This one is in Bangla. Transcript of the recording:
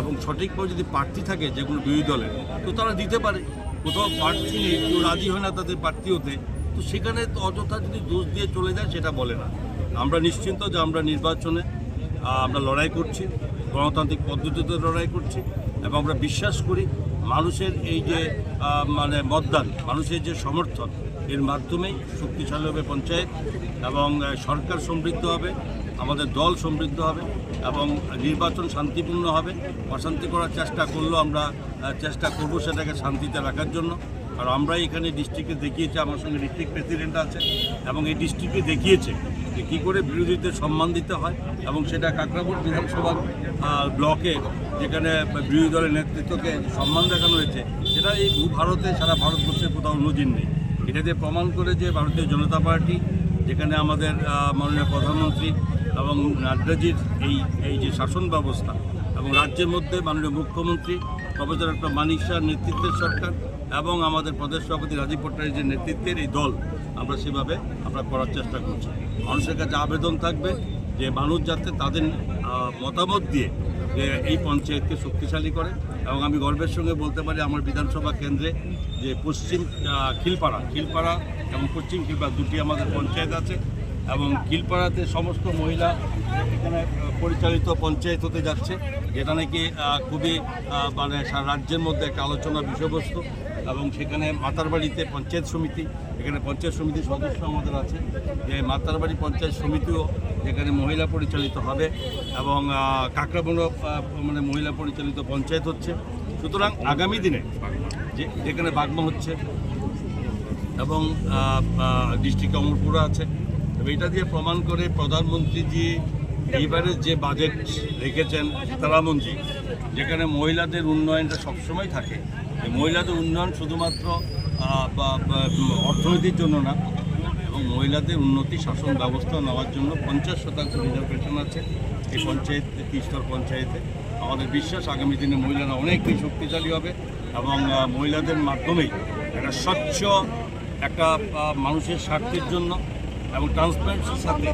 এবং সঠিকভাবে যদি প্রার্থী থাকে যেগুলো বিরোধী দলের, তো তারা দিতে পারে। কোথাও প্রার্থী নেই, কেউ রাজি হয় না তাদের প্রার্থী হতে, তো সেখানে তো অযথা যদি দোষ দিয়ে চলে যায় সেটা বলে না। আমরা নিশ্চিন্ত যে আমরা নির্বাচনে আমরা লড়াই করছি, গণতান্ত্রিক পদ্ধতিতে লড়াই করছি, এবং আমরা বিশ্বাস করি মানুষের এই যে মানে মতদান, মানুষের যে সমর্থন এর মাধ্যমেই শক্তিশালী হবে পঞ্চায়েত এবং সরকার সমৃদ্ধ হবে, আমাদের দল সমৃদ্ধ হবে এবং নির্বাচন শান্তিপূর্ণ হবে। অশান্তি করার চেষ্টা করলেও আমরা চেষ্টা করব সেটাকে শান্তিতে রাখার জন্য। আর আমরা এখানে ডিস্ট্রিক্টে দেখিয়েছি, আমার সঙ্গে ডিস্ট্রিক্ট প্রেসিডেন্ট আছে এবং এই ডিস্ট্রিক্টে দেখিয়েছে যে কী করে বিরোধীদের সম্মান দিতে হয় এবং সেটা কাকরাপুর বিধানসভা ব্লকে যেখানে বিরোধী দলের নেতৃত্বকে সম্মান দেখানো হয়েছে, সেটা এই ভূ ভারতে সারা ভারতবর্ষে কোথাও নজির নেই। এটা দিয়ে প্রমাণ করে যে ভারতীয় জনতা পার্টি, যেখানে আমাদের মাননীয় প্রধানমন্ত্রী এবং নাড্ডাজির এই এই যে শাসন ব্যবস্থা এবং রাজ্যের মধ্যে মাননীয় মুখ্যমন্ত্রী, প্রফেসর ডক্টর মানিক শাহর নেতৃত্বের সরকার এবং আমাদের প্রদেশ সভাপতি রাজীব ভট্টাচার্যের নেতৃত্বের এই দল, আমরা সেভাবে আমরা করার চেষ্টা করছি। মানুষের কাছে আবেদন থাকবে যে মানুষ যাতে তাদের মতামত দিয়ে যে এই পঞ্চায়েতকে শক্তিশালী করে এবং আমি গর্বের সঙ্গে বলতে পারি আমার বিধানসভা কেন্দ্রে যে পশ্চিম খিলপাড়া খিলপাড়া এবং পশ্চিম খিলপাড়া দুটি আমাদের পঞ্চায়েত আছে। এবং খিলপাড়াতে সমস্ত মহিলা এখানে পরিচালিত পঞ্চায়েত হতে যাচ্ছে, যেটা নাকি খুবই মানে রাজ্যের মধ্যে একটা আলোচনার বিষয়বস্তু এবং সেখানে মাতারবাড়িতে পঞ্চায়েত সমিতি, এখানে পঞ্চায়েত সমিতির সদস্য আমাদের আছে, যে মাতারবাড়ি পঞ্চায়েত সমিতিও যেখানে মহিলা পরিচালিত হবে এবং কাকড়াবনো মানে মহিলা পরিচালিত পঞ্চায়েত হচ্ছে। সুতরাং আগামী দিনে যে, যেখানে বাগমা হচ্ছে এবং ডিস্ট্রিক্ট অমরপুরা আছে তবে এটা দিয়ে প্রমাণ করে প্রধানমন্ত্রীজি এইবারে যে বাজেট রেখেছেন সীতারামনজি যেখানে মহিলাদের উন্নয়নটা সবসময় থাকে। মহিলাদের উন্নয়ন শুধুমাত্র অর্থনীতির জন্য না এবং মহিলাদের উন্নতি শাসন ব্যবস্থা নেওয়ার জন্য পঞ্চাশ শতাংশ রিজার্ভেশন আছে। এই পঞ্চায়েত ত্রিস্তর পঞ্চায়েতে। আমাদের বিশ্বাস আগামী দিনে মহিলারা অনেক বেশি শক্তিশালী হবে এবং মহিলাদের মাধ্যমেই একটা স্বচ্ছ একটা মানুষের স্বার্থের জন্য এবং ট্রান্সপারেন্সির সাথে